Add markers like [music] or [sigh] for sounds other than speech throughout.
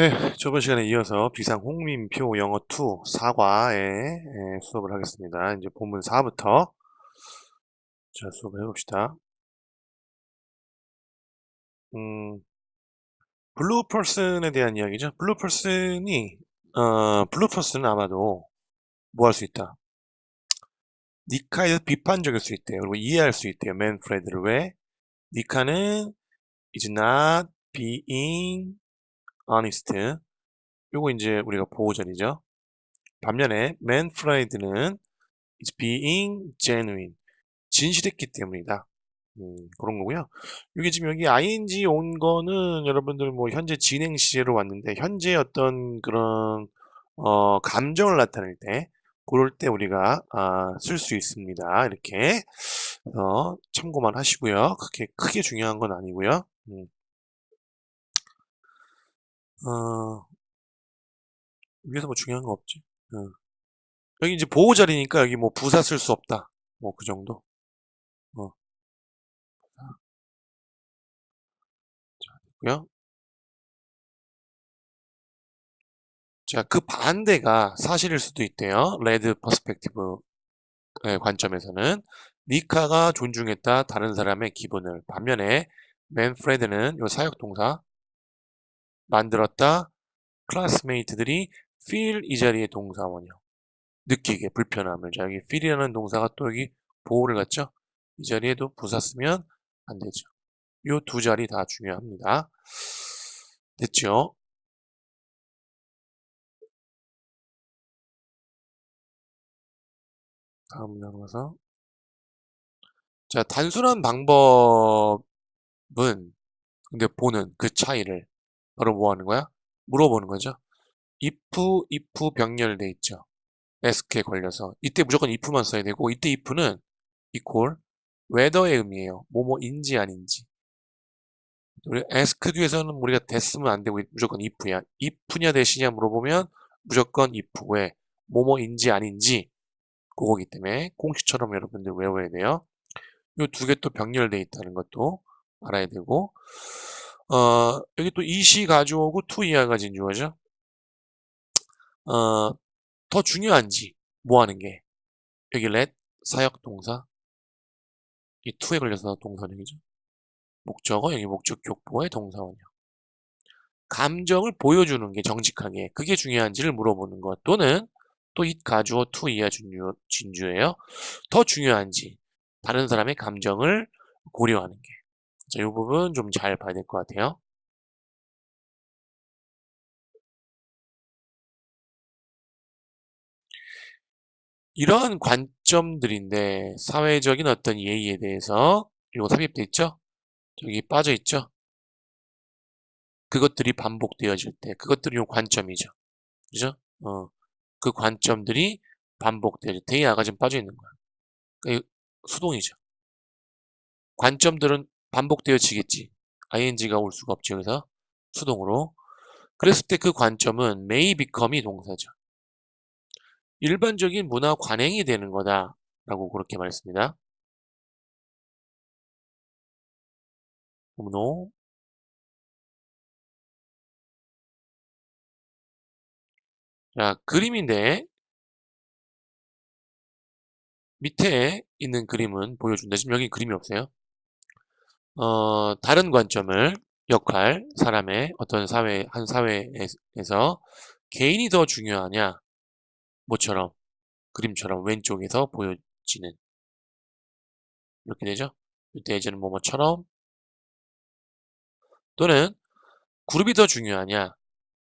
네, 저번 시간에 이어서 비상 홍민표 영어 2 4과의 예, 수업을 하겠습니다. 이제 본문 4부터 자, 수업을 해봅시다. 음, 블루 퍼슨에 대한 이야기죠. 블루 퍼슨이 어, 블루 퍼슨은 아마도 뭐 할 수 있다. 니카에 비판적일 수 있대요. 그리고 이해할 수 있대요. 맨프레드를 왜? 니카는 is not being honest. 요거 이제 우리가 보호전이죠. 반면에 맨프라이드는 is being genuine. 진실했기 때문이다. 음, 그런 거고요. 이게 지금 여기 ing 온 거는 여러분들 뭐 현재 진행 시제로 왔는데 현재 어떤 그런 어, 감정을 나타낼 때 그럴 때 우리가 아, 쓸 수 있습니다. 이렇게 어, 참고만 하시고요. 그렇게 크게 중요한 건 아니고요. 음. 어, 위에서 뭐 중요한 거 없지. 어. 여기 이제 보호 자리니까 여기 뭐 부사 쓸 수 없다. 뭐 그 정도. 어. 자, 됐고요. 자, 그 반대가 사실일 수도 있대요. 레드 퍼스펙티브 관점에서는 니카가 존중했다 다른 사람의 기분을 반면에 맨프레드는 요 사역 동사 만들었다 클래스메이트들이 feel 이 자리의 동사원이요. 느끼게 불편함을 자 여기 feel이라는 동사가 또 여기 보호를 갖죠. 이 자리에도 부사 쓰면 안 되죠. 요 두 자리 다 중요합니다. 됐죠? 다음 넘어가서 자 단순한 방법은 근데 보는 그 차이를 바로 뭐 하는 거야? 물어보는 거죠. if, if 병렬돼 있죠. ask에 걸려서 이때 무조건 if만 써야 되고 이때 if는 equal whether의 의미예요. 뭐뭐인지 아닌지. 우리 ask 뒤에서는 우리가 됐으면 안 되고 무조건 if야. if냐 대시냐 물어보면 무조건 if 왜 뭐뭐인지 아닌지 그거기 때문에 공식처럼 여러분들 외워야 돼요. 이 두 개 또 병렬돼 있다는 것도 알아야 되고 어, 여기 또 이시 가져오고 투 이하가 진주어죠. 어, 더 중요한지 뭐 하는 게 여기 let 사역 동사 이 투에 걸려서 동사형이죠. 목적어 여기 목적 격보의 동사원이요. 감정을 보여주는 게 정직하게 그게 중요한지를 물어보는 것 또는 또 it 가주어 to 이하 진주, 진주예요. 더 중요한지 다른 사람의 감정을 고려하는 게. 자, 이 부분 좀 잘 봐야 될 것 같아요. 이러한 관점들인데 사회적인 어떤 예의에 대해서 이거 삽입돼 있죠? 저기 빠져 있죠? 그것들이 반복되어질 때 그것들이 요 관점이죠. 그죠? 어, 그 관점들이 반복되어질 때 대야가 지금 빠져 있는 거야. 그러니까 수동이죠. 관점들은 반복되어지겠지. ing가 올 수가 없죠. 그래서 수동으로. 그랬을 때 그 관점은 may become이 동사죠. 일반적인 문화 관행이 되는 거다. 라고 그렇게 말했습니다. 문호 자, 그림인데 밑에 있는 그림은 보여준다. 지금 여기 그림이 없어요. 어, 다른 관점을 역할, 사람의 어떤 사회, 한 사회에서 개인이 더 중요하냐, 뭐처럼, 그림처럼 왼쪽에서 보여지는. 이렇게 되죠? 이때 예전은 뭐뭐처럼, 또는 그룹이 더 중요하냐,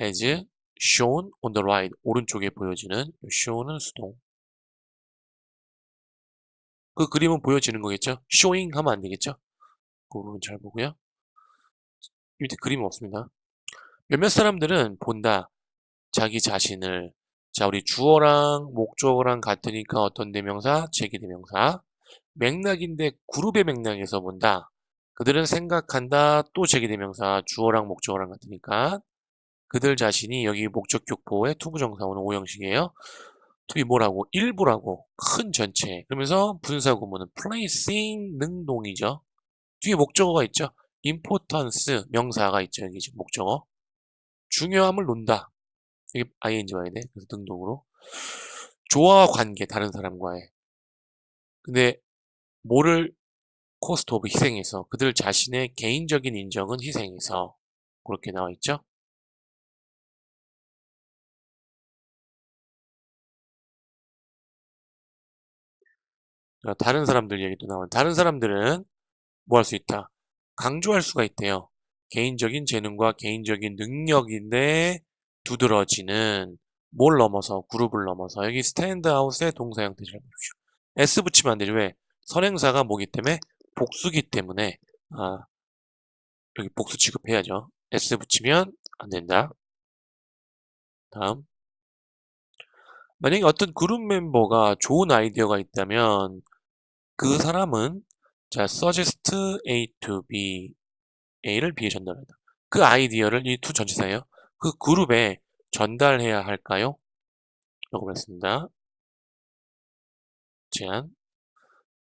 as shown on the right, 오른쪽에 보여지는 show는 수동. 그 그림은 보여지는 거겠죠? showing 하면 안 되겠죠? 그 부분 잘 보고요. 밑에 그림 없습니다. 몇몇 사람들은 본다. 자기 자신을 자 우리 주어랑 목적어랑 같으니까 어떤 대명사, 제기 대명사 맥락인데 그룹의 맥락에서 본다. 그들은 생각한다. 또 제기 대명사 주어랑 목적어랑 같으니까 그들 자신이 여기 목적 격보의 투부정사 오는 오형식이에요. 투이 뭐라고? 일부라고 큰 전체 그러면서 분사 구문은 placing 능동이죠. 뒤에 목적어가 있죠. importance 명사가 있죠. 여기 지금 목적어. 중요함을 논다. 이게 ing 와야 돼. 그래서 등동으로. 조화와 관계, 다른 사람과의. 근데 뭐를 코스트 오브 희생해서 그들 자신의 개인적인 인정은 희생해서 그렇게 나와 있죠. 자, 다른 사람들 얘기도 나와. 다른 사람들은 뭐 할 수 있다? 강조할 수가 있대요. 개인적인 재능과 개인적인 능력인데 두드러지는 뭘 넘어서 그룹을 넘어서 여기 스탠드아웃의 동사 형태 잘 보십시오. S 붙이면 안 되죠. 왜? 선행사가 뭐기 때문에 복수기 때문에 아, 여기 복수 취급해야죠. S 붙이면 안 된다. 다음 만약에 어떤 그룹 멤버가 좋은 아이디어가 있다면 그 사람은 자 suggest A to B A를 B에 전달한다. 그 아이디어를 이투 전치사예요. 그 그룹에 전달해야 할까요? 라고 그랬습니다. 제안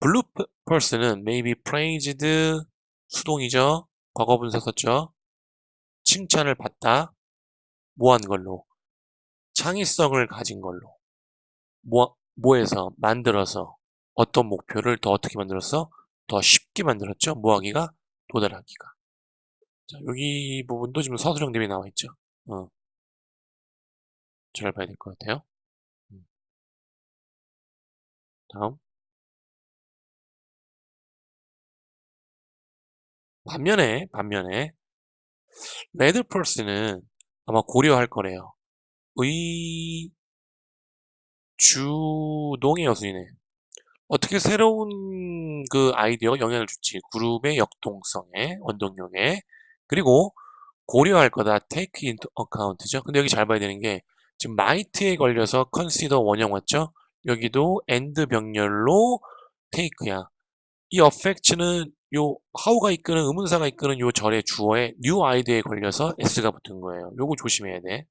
blue person은 may be praised 수동이죠. 과거분사 썼죠. 칭찬을 받다. 뭐한 걸로? 창의성을 가진 걸로. 뭐, 뭐에서? 만들어서. 어떤 목표를 더 어떻게 만들었어? 더 쉽게 만들었죠. 뭐하기가? 도달하기가. 자, 여기 부분도 지금 서술형 대비 나와 있죠. 어. 잘 봐야 될 것 같아요. 음. 다음. 반면에, 반면에, 레드 펄스는 아마 고려할 거래요. 의, 주동의 여수이네. 어떻게 새로운 그 아이디어가 영향을 줄지 그룹의 역동성에 원동력에 그리고 고려할 거다 take into account죠. 근데 여기 잘 봐야 되는 게 지금 might에 걸려서 consider 원형 왔죠? 여기도 and 병렬로 take야. 이 affect는 요 how가 이끄는 의문사가 이끄는 요 절의 주어에 new idea에 걸려서 s가 붙은 거예요. 요거 조심해야 돼.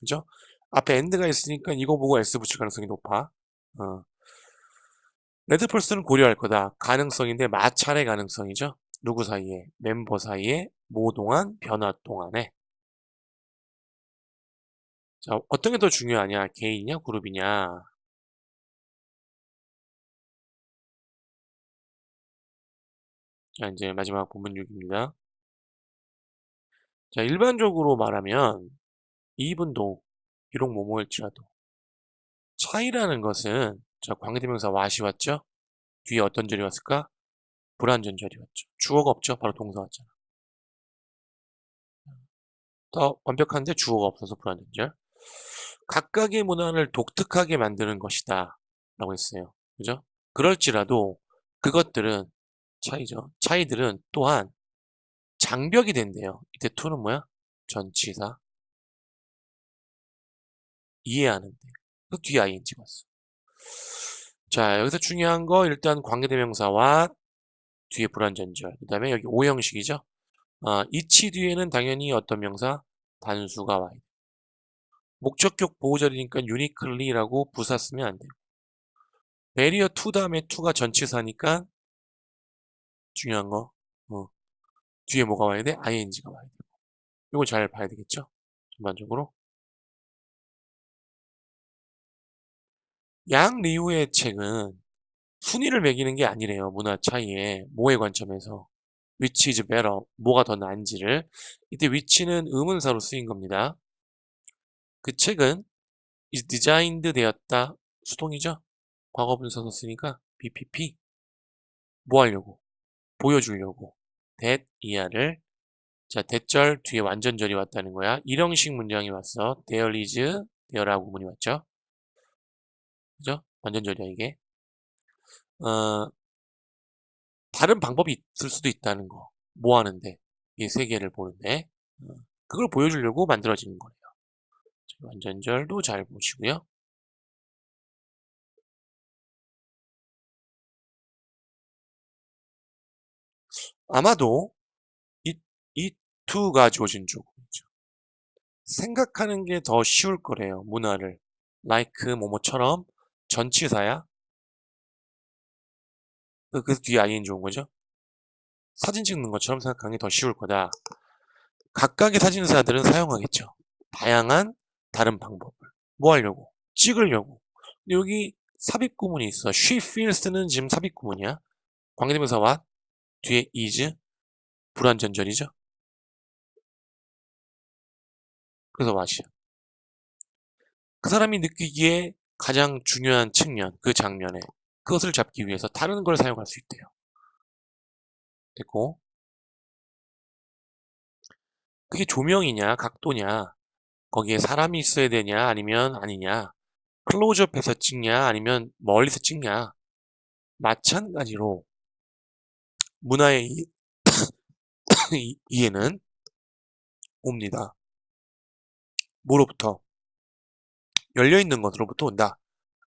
그죠? 앞에 and가 있으니까 이거 보고 s 붙일 가능성이 높아. 어. 레드펄스는 고려할 거다. 가능성인데 마찰의 가능성이죠. 누구 사이에? 멤버 사이에 모동안 변화 동안에. 자, 어떤 게 더 중요하냐? 개인이냐? 그룹이냐? 자, 이제 마지막 본문 6입니다. 자, 일반적으로 말하면 이분도 비록 뭐뭐일지라도 차이라는 것은 자, 관계대명사 와시 왔죠? 뒤에 어떤 절이 왔을까? 불완전 절이 왔죠. 주어가 없죠? 바로 동사 왔잖아. 더 완벽한데 주어가 없어서 불완전 절. 각각의 문화를 독특하게 만드는 것이다. 라고 했어요. 그죠? 그럴지라도 그것들은 차이죠. 차이들은 또한 장벽이 된대요. 이때 to는 뭐야? 전치사. 이해하는데. 그 뒤에 ing가 왔어. 자, 여기서 중요한 거 일단 관계대명사와 뒤에 불완전절. 그 다음에 여기 오형식이죠. 아, 이치 뒤에는 당연히 어떤 명사? 단수가 돼. 목적격 보호절이니까 uniquely라고 부사 쓰면 안 돼요. 베리어 투 다음에 투가 전치사니까 중요한 거 어. 뒤에 뭐가 와야 돼? ing가 와야 돼. 이거 잘 봐야 되겠죠? 전반적으로. 양 리우의 책은 순위를 매기는 게 아니래요. 문화 차이에 뭐의 관점에서 which is better 뭐가 더 나은지를 이때 which는 의문사로 쓰인 겁니다. 그 책은 is designed 되었다 수동이죠. 과거분사 썼으니까 BPP 뭐 하려고 보여주려고 that 이하를 자 대절 뒤에 완전절이 왔다는 거야. 일형식 문장이 왔어. there is there라고 문이 왔죠. 그죠? 완전절이야 이게. 어, 다른 방법이 있을 수도 있다는 거. 뭐 하는데? 이 세계를 보는데. 어, 그걸 보여주려고 만들어지는 거예요. 완전절도 잘 보시고요. 아마도 이, 이 투 가지고 진 조금이죠. 생각하는 게 더 쉬울 거래요. 문화를. like 뭐뭐처럼 전치사야? 그, 그 뒤에 ing 온 거죠? 사진 찍는 것처럼 생각하는 게 더 쉬울 거다. 각각의 사진사들은 사용하겠죠. 다양한 다른 방법을. 뭐 하려고? 찍으려고. 근데 여기 삽입 구문이 있어. She feels는 지금 삽입 구문이야. 관계대명사 what? 뒤에 is 불완전절이죠. 그래서 what이야. 그 사람이 느끼기에 가장 중요한 측면, 그 장면에 그것을 잡기 위해서 다른 걸 사용할 수 있대요. 됐고 그게 조명이냐 각도냐 거기에 사람이 있어야 되냐 아니면 아니냐 클로즈업해서 찍냐 아니면 멀리서 찍냐 마찬가지로 문화의 [coughs] 이해는 옵니다. 뭐로부터? 열려있는 것으로부터 온다.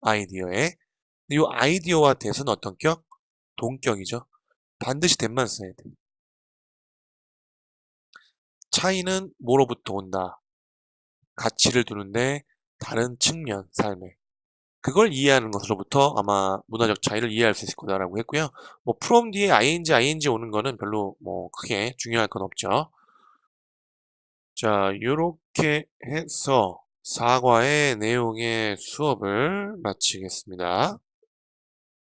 아이디어에. 이 아이디어와 대는 어떤 격? 동격이죠. 반드시 된만 써야 돼. 차이는 뭐로부터 온다? 가치를 두는데 다른 측면, 삶에. 그걸 이해하는 것으로부터 아마 문화적 차이를 이해할 수 있을 거다라고 했고요. 뭐 from 뒤에 ing, ing 오는 거는 별로 뭐 크게 중요할 건 없죠. 자, 요렇게 해서 사과의 내용의 수업을 마치겠습니다.